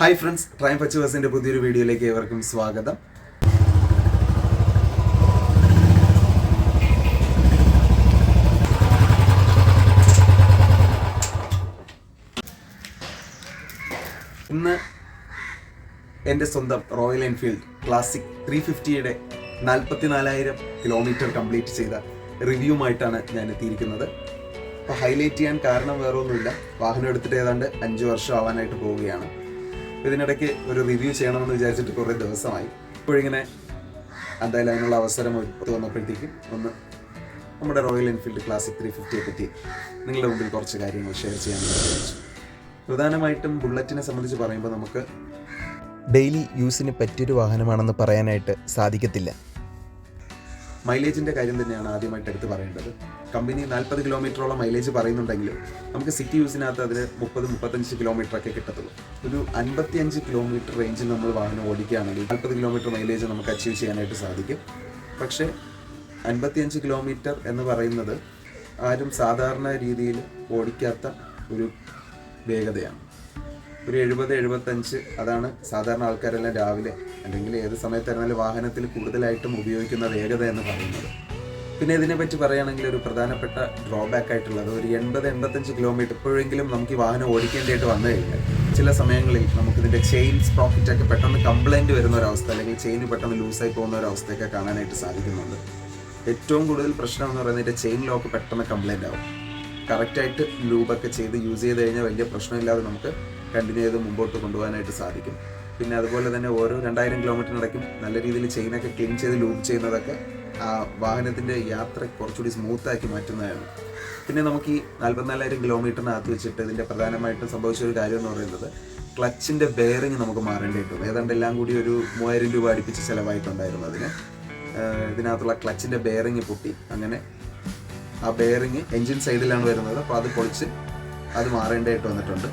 Hi friends ട്രൈം പച്ചുവേഴ്സിന്റെ പുതിയൊരു വീഡിയോയിലേക്ക് ഏവർക്കും സ്വാഗതം. ഇന്ന് എന്റെ സ്വന്തം റോയൽ എൻഫീൽഡ് ക്ലാസിക് ത്രീ ഫിഫ്റ്റിയുടെ നാൽപ്പത്തിനാലായിരം കിലോമീറ്റർ കംപ്ലീറ്റ് ചെയ്ത റിവ്യൂമായിട്ടാണ് ഞാൻ എത്തിയിരിക്കുന്നത്. അപ്പോൾ ഹൈലൈറ്റ് ചെയ്യാൻ കാരണം വേറൊന്നുമില്ല. വാഹനം എടുത്തിട്ട് ഏതാണ്ട് അഞ്ച് വർഷം ആവാനായിട്ട് പോവുകയാണ്. ഇതിനിടയ്ക്ക് ഒരു റിവ്യൂ ചെയ്യണമെന്ന് വിചാരിച്ചിട്ട് കുറേ ദിവസമായി. ഇപ്പോഴിങ്ങനെ എന്തായാലും അതിനുള്ള അവസരം ഒത്തു വന്നപ്പോഴത്തേക്കും ഒന്ന് നമ്മുടെ റോയൽ എൻഫീൽഡ് ക്ലാസിക് ത്രീ ഫിഫ്റ്റിയെ പറ്റി നിങ്ങളുടെ മുമ്പിൽ കുറച്ച് കാര്യങ്ങൾ ഷെയർ ചെയ്യാൻ വിചാരിച്ചു പ്രധാനമായിട്ടും ബുള്ളറ്റിനെ സംബന്ധിച്ച് പറയുമ്പോൾ നമുക്ക് ഡെയിലി യൂസിന് പറ്റിയൊരു വാഹനമാണെന്ന് പറയാനായിട്ട് സാധിക്കത്തില്ല. മൈലേജിന്റെ കാര്യം തന്നെയാണ് ആദ്യമായിട്ട് എടുത്ത് പറയേണ്ടത്. കമ്പനി നാൽപ്പത് കിലോമീറ്ററോളം മൈലേജ് പറയുന്നുണ്ടെങ്കിലും നമുക്ക് സിറ്റി യൂസിനകത്ത് അതിന് മുപ്പത് മുപ്പത്തഞ്ച് കിലോമീറ്റർ ഒക്കെ കിട്ടത്തുള്ളൂ. ഒരു അൻപത്തിയഞ്ച് കിലോമീറ്റർ റേഞ്ചിൽ നമ്മൾ വാഹനം ഓടിക്കുകയാണെങ്കിൽ നാൽപ്പത് കിലോമീറ്റർ മൈലേജ് നമുക്ക് അച്ചീവ് ചെയ്യാനായിട്ട് സാധിക്കും. പക്ഷേ അൻപത്തിയഞ്ച് കിലോമീറ്റർ എന്ന് പറയുന്നത് ആരും സാധാരണ രീതിയിൽ ഓടിക്കാത്ത ഒരു വേഗതയാണ്. ഒരു എഴുപത് എഴുപത്തഞ്ച് അതാണ് സാധാരണ ആൾക്കാരെല്ലാം രാവിലെ അല്ലെങ്കിൽ ഏത് സമയത്തായിരുന്നാലും വാഹനത്തിൽ കൂടുതലായിട്ടും ഉപയോഗിക്കുന്ന വേഗത എന്ന് പറയുന്നത്. പിന്നെ ഇതിനെപ്പറ്റി പറയുകയാണെങ്കിൽ ഒരു പ്രധാനപ്പെട്ട ഡ്രോബാക്ക് ആയിട്ടുള്ളത് ഒരു എൺപത് എൺപത്തഞ്ച് കിലോമീറ്റർ എപ്പോഴെങ്കിലും നമുക്ക് ഈ വാഹനം ഓടിക്കേണ്ടതായിട്ട് വന്നു കഴിഞ്ഞാൽ ചില സമയങ്ങളിൽ നമുക്കിതിന്റെ ചെയിൻ സ്പ്രോക്കറ്റ് ഒക്കെ പെട്ടെന്ന് കംപ്ലൈന്റ് വരുന്ന ഒരവസ്ഥ അല്ലെങ്കിൽ ചെയിൻ പെട്ടെന്ന് ലൂസായി പോകുന്ന ഒരു അവസ്ഥയൊക്കെ കാണാനായിട്ട് സാധിക്കുന്നുണ്ട്. ഏറ്റവും കൂടുതൽ പ്രശ്നം എന്ന് പറയുന്നത് ചെയിൻ ലോക്ക് പെട്ടെന്ന് കംപ്ലൈന്റ് ആവും. കറക്റ്റായിട്ട് ലൂബൊക്കെ ചെയ്ത് യൂസ് ചെയ്ത് കഴിഞ്ഞാൽ വലിയ പ്രശ്നമില്ലാതെ നമുക്ക് കണ്ടിന്യൂ ചെയ്ത് മുമ്പോട്ട് കൊണ്ടുപോകാനായിട്ട് സാധിക്കും. പിന്നെ അതുപോലെ തന്നെ ഓരോ രണ്ടായിരം കിലോമീറ്ററിനിടയ്ക്കും നല്ല രീതിയിൽ ചെയിനൊക്കെ ക്ലീൻ ചെയ്ത് ലൂബ് ചെയ്യുന്നതൊക്കെ ആ വാഹനത്തിന്റെ യാത്ര കുറച്ചുകൂടി സ്മൂത്താക്കി മാറ്റുന്നതാണ്. പിന്നെ നമുക്ക് ഈ നാൽപ്പത്തിനാലായിരം കിലോമീറ്ററിനകത്ത് വെച്ചിട്ട് ഇതിന്റെ പ്രധാനമായിട്ടും സംഭവിച്ച ഒരു കാര്യം എന്ന് പറയുന്നത് ക്ലച്ചിന്റെ ബെയറിങ് നമുക്ക് മാറേണ്ടിയിട്ട് ഏതാണ്ട് എല്ലാം കൂടി ഒരു മൂവായിരം രൂപ അടുപ്പിച്ച് ചിലവായിട്ടുണ്ടായിരുന്നു അതിന്. ഇതിനകത്തുള്ള ക്ലച്ചിന്റെ ബെയറിങ് പൊട്ടി. അങ്ങനെ ആ ബെയറിങ് എൻജിൻ സൈഡിലാണ് വരുന്നത്. അപ്പോൾ അത് പൊളിച്ച് അത് മാറേണ്ടതായിട്ട് വന്നിട്ടുണ്ട്.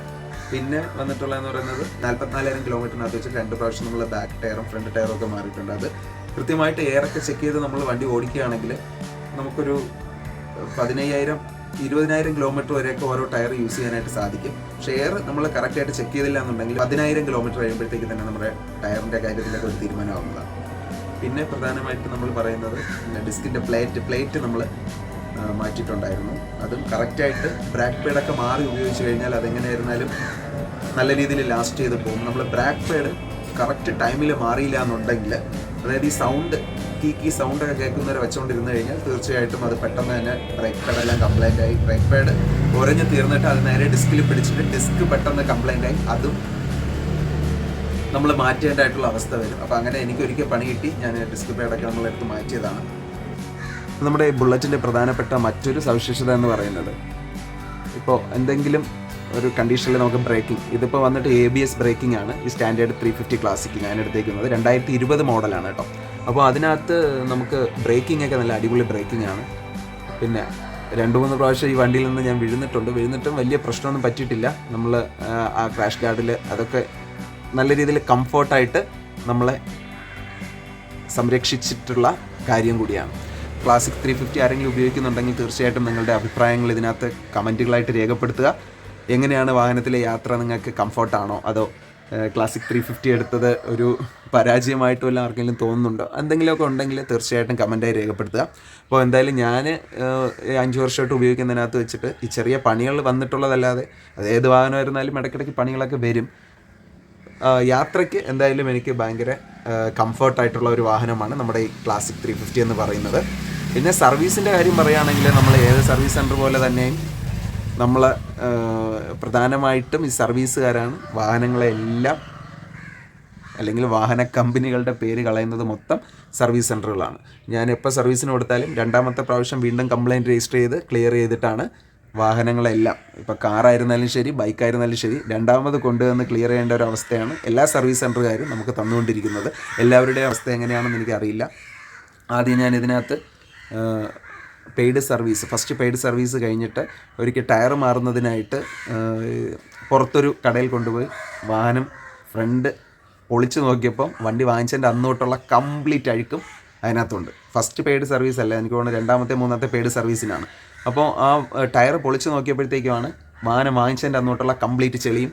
പിന്നെ വന്നിട്ടുള്ളതെന്ന് പറയുന്നത് നാൽപ്പത്തിനാലായിരം കിലോമീറ്ററിനകത്ത് വെച്ച് രണ്ട് പ്രാവശ്യം നമ്മൾ ബാക്ക് ടയറും ഫ്രണ്ട് ടയറും ഒക്കെ മാറിയിട്ടുണ്ട്. അത് കൃത്യമായിട്ട് എയറൊക്കെ ചെക്ക് ചെയ്ത് നമ്മൾ വണ്ടി ഓടിക്കുകയാണെങ്കിൽ നമുക്കൊരു പതിനയ്യായിരം ഇരുപതിനായിരം കിലോമീറ്റർ വരെയൊക്കെ ഓരോ ടയർ യൂസ് ചെയ്യാനായിട്ട് സാധിക്കും. പക്ഷേ എയർ നമ്മൾ കറക്റ്റായിട്ട് ചെക്ക് ചെയ്തില്ല എന്നുണ്ടെങ്കിൽ പതിനായിരം കിലോമീറ്റർ കഴിയുമ്പോഴത്തേക്ക് തന്നെ നമ്മുടെ ടയറിന്റെ കാര്യത്തിലൊക്കെ ഒരു തീരുമാനമാകുന്നതാണ് പിന്നെ പ്രധാനമായിട്ട് നമ്മൾ പറയുന്നത് ഡിസ്കിന്റെ പ്ലേറ്റ് പ്ലേറ്റ് നമ്മൾ മാറ്റിയിട്ടുണ്ടായിരുന്നു. അതും കറക്റ്റായിട്ട് ബ്രാക്ക് പേഡൊക്കെ മാറി ഉപയോഗിച്ച് കഴിഞ്ഞാൽ അതെങ്ങനെയായിരുന്നാലും നല്ല രീതിയിൽ ലാസ്റ്റ് ചെയ്ത് പോകും. നമ്മൾ ബ്രാക്ക് പേഡ് കറക്റ്റ് ടൈമിൽ മാറിയില്ല എന്നുണ്ടെങ്കിൽ അതായത് ഈ സൗണ്ട് കീ കീ സൗണ്ടൊക്കെ കേൾക്കുന്നവരെ വെച്ചുകൊണ്ടിരുന്ന് കഴിഞ്ഞാൽ തീർച്ചയായിട്ടും അത് പെട്ടെന്ന് തന്നെ ബ്രേക്ക് പാഡെല്ലാം കംപ്ലൈന്റ് ആയി. ബ്രേക്ക് പാഡ് ഉറഞ്ഞ് തീർന്നിട്ട് അത് നേരെ ഡിസ്കിൽ പിടിച്ചിട്ട് ഡിസ്ക് പെട്ടെന്ന് കംപ്ലൈന്റ് ആയി. അതും നമ്മൾ മാറ്റേണ്ടതായിട്ടുള്ള അവസ്ഥ വരും. അപ്പോൾ അങ്ങനെ എനിക്ക് ഒരിക്കൽ പണി കിട്ടി. ഞാൻ ഡിസ്ക് പാഡൊക്കെ നമ്മളെടുത്ത് മാറ്റിയതാണ്. നമ്മുടെ ബുള്ളറ്റിന്റെ പ്രധാനപ്പെട്ട മറ്റൊരു സവിശേഷത എന്ന് പറയുന്നത് ഇപ്പോൾ എന്തെങ്കിലും ഒരു കണ്ടീഷനിൽ നമുക്ക് ബ്രേക്കിംഗ് ഇതിപ്പോൾ വന്നിട്ട് എ ബി എസ് ബ്രേക്കിംഗ് ആണ് ഈ സ്റ്റാൻഡേർഡ് ത്രീ ഫിഫ്റ്റി ക്ലാസിക് ഞാൻ എടുത്തേക്കുന്നത് രണ്ടായിരത്തി ഇരുപത് മോഡലാണ് കേട്ടോ. അപ്പോൾ അതിനകത്ത് നമുക്ക് ബ്രേക്കിംഗ് ഒക്കെ നല്ല അടിപൊളി ബ്രേക്കിംഗ് ആണ്. പിന്നെ രണ്ട് മൂന്ന് പ്രാവശ്യം ഈ വണ്ടിയിൽ നിന്ന് ഞാൻ വീഴുന്നിട്ടുണ്ട്. വീഴുന്നിട്ടും വലിയ പ്രശ്നമൊന്നും പറ്റിയിട്ടില്ല. നമ്മൾ ആ ക്രാഷ് ഗാർഡിൽ അതൊക്കെ നല്ല രീതിയിൽ കംഫർട്ടായിട്ട് നമ്മളെ സംരക്ഷിച്ചിട്ടുള്ള കാര്യം കൂടിയാണ്. ക്ലാസിക് ത്രീ ഫിഫ്റ്റി ആരെങ്കിലും ഉപയോഗിക്കുന്നുണ്ടെങ്കിൽ തീർച്ചയായിട്ടും നിങ്ങളുടെ അഭിപ്രായങ്ങൾ ഇതിനകത്ത് കമന്റുകളായിട്ട് രേഖപ്പെടുത്തുക. എങ്ങനെയാണ് വാഹനത്തിലെ യാത്ര നിങ്ങൾക്ക് കംഫർട്ടാണോ? അതോ ക്ലാസിക് ത്രീ ഫിഫ്റ്റി എടുത്തത് ഒരു പരാജയമായിട്ട് വല്ല ആർക്കെങ്കിലും തോന്നുന്നുണ്ടോ? എന്തെങ്കിലുമൊക്കെ ഉണ്ടെങ്കിൽ തീർച്ചയായിട്ടും കമന്റായി രേഖപ്പെടുത്തുക. അപ്പോൾ എന്തായാലും ഞാൻ അഞ്ച് വർഷമായിട്ട് ഉപയോഗിക്കുന്നതിനകത്ത് വെച്ചിട്ട് ഈ ചെറിയ പണികൾ വന്നിട്ടുള്ളതല്ലാതെ അത് ഏത് വാഹനമായിരുന്നാലും ഇടയ്ക്കിടയ്ക്ക് പണികളൊക്കെ വരും. യാത്രയ്ക്ക് എന്തായാലും എനിക്ക് ഭയങ്കര കംഫർട്ടായിട്ടുള്ള ഒരു വാഹനമാണ് നമ്മുടെ ഈ ക്ലാസിക് ത്രീ ഫിഫ്റ്റി എന്ന് പറയുന്നത്. പിന്നെ സർവീസിന്റെ കാര്യം പറയുകയാണെങ്കിൽ നമ്മൾ ഏത് സർവീസ് സെന്റർ പോലെ തന്നെയും നമ്മൾ പ്രധാനമായിട്ടും ഈ സർവീസുകാരാണ്. വാഹനങ്ങളെല്ലാം അല്ലെങ്കിൽ വാഹന കമ്പനികളുടെ പേര് കളയുന്നത് മൊത്തം സർവീസ് സെന്ററുകളാണ് ഞാൻ എപ്പോൾ സർവീസിന് കൊടുത്താലും രണ്ടാമത്തെ പ്രാവശ്യം വീണ്ടും കംപ്ലയിന്റ് രജിസ്റ്റർ ചെയ്ത് ക്ലിയർ ചെയ്തിട്ടാണ് വാഹനങ്ങളെല്ലാം. ഇപ്പോൾ കാറായിരുന്നാലും ശരി ബൈക്കായിരുന്നാലും ശരി രണ്ടാമത് കൊണ്ടുവന്ന് ക്ലിയർ ചെയ്യേണ്ട ഒരു അവസ്ഥയാണ് എല്ലാ സർവീസ് സെന്ററുകാരും നമുക്ക് തന്നുകൊണ്ടിരിക്കുന്നത്. എല്ലാവരുടെയും അവസ്ഥ എങ്ങനെയാണെന്ന് എനിക്കറിയില്ല. ആദ്യം ഞാൻ ഇതിനകത്ത് paid service. First paid service കഴിഞ്ഞിട്ട് ഒരിക്കൽ ടയർ മാറുന്നതിനായിട്ട് പുറത്തൊരു കടയിൽ കൊണ്ടുപോയി വാഹനം ഫ്രണ്ട് പൊളിച്ചു നോക്കിയപ്പം വണ്ടി വാങ്ങിച്ചതിന്റെ അന്നോട്ടുള്ള കംപ്ലീറ്റ് അഴുക്കും അതിനകത്തുണ്ട്. ഫസ്റ്റ് പെയ്ഡ് സർവീസ് അല്ല? എനിക്ക് തോന്നുന്നു രണ്ടാമത്തെ മൂന്നാമത്തെ പെയ്ഡ് സർവീസിനാണ്. അപ്പോൾ ആ ടയർ പൊളിച്ചു നോക്കിയപ്പോഴത്തേക്കുമാണ് വാഹനം വാങ്ങിച്ചതിന്റെ അന്നോട്ടുള്ള കംപ്ലീറ്റ് ചെളിയും.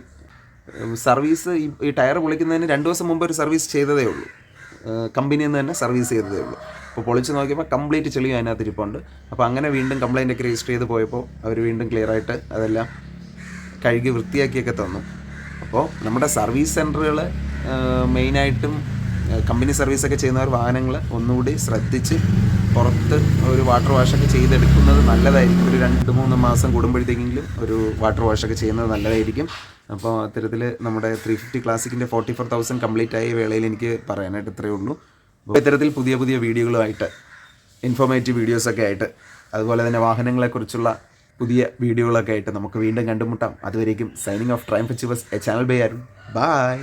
സർവീസ് ഈ ടയർ പൊളിക്കുന്നതിന് രണ്ട് ദിവസം മുമ്പ് ഒരു സർവീസ് ചെയ്തതേ ഉള്ളൂ. കമ്പനിയിൽ നിന്ന് തന്നെ സർവീസ് ചെയ്തതേ ഉള്ളൂ. അപ്പോൾ പൊളിച്ച് നോക്കിയപ്പോൾ കംപ്ലീറ്റ് ചെളി അതിനകത്ത് ഇരിപ്പുണ്ട്. അപ്പോൾ അങ്ങനെ വീണ്ടും കംപ്ലയിന്റ് ഒക്കെ രജിസ്റ്റർ ചെയ്ത് പോയപ്പോൾ അവർ വീണ്ടും ക്ലിയർ ആയിട്ട് അതെല്ലാം കഴുകി വൃത്തിയാക്കിയൊക്കെ തന്നു. അപ്പോൾ നമ്മുടെ സർവീസ് സെന്ററുകൾ മെയിനായിട്ടും കമ്പനി സർവീസൊക്കെ ചെയ്യുന്നവർ വാഹനങ്ങൾ ഒന്നുകൂടി ശ്രദ്ധിച്ച് പുറത്ത് ഒരു വാട്ടർ വാഷൊക്കെ ചെയ്തെടുക്കുന്നത് നല്ലതായിരിക്കും. ഒരു രണ്ട് മൂന്ന് മാസം കൂടുമ്പോഴത്തേക്കെങ്കിലും ഒരു വാട്ടർ വാഷൊക്കെ ചെയ്യുന്നത് നല്ലതായിരിക്കും. അപ്പോൾ അത്തരത്തിൽ നമ്മുടെ ത്രീ ഫിഫ്റ്റി ക്ലാസിക്കിന്റെ ഫോർട്ടി ഫോർ തൗസൻഡ് കംപ്ലീറ്റ് ആയ വേളയിൽ എനിക്ക് പറയാനായിട്ട് ഇത്രയേ ഉള്ളൂ. ഇത്തരത്തിൽ പുതിയ പുതിയ വീഡിയോകളുമായിട്ട് ഇൻഫോർമേറ്റീവ് വീഡിയോസൊക്കെ ആയിട്ട് അതുപോലെ തന്നെ വാഹനങ്ങളെക്കുറിച്ചുള്ള പുതിയ വീഡിയോകളൊക്കെ ആയിട്ട് നമുക്ക് വീണ്ടും കണ്ടുമുട്ടാം. അതുവരേക്കും സൈനിങ് ഓഫ് ട്രൈം ഫെച്ചിവേഴ്സ് എ ചാനൽ ബൈ ആരും ബൈ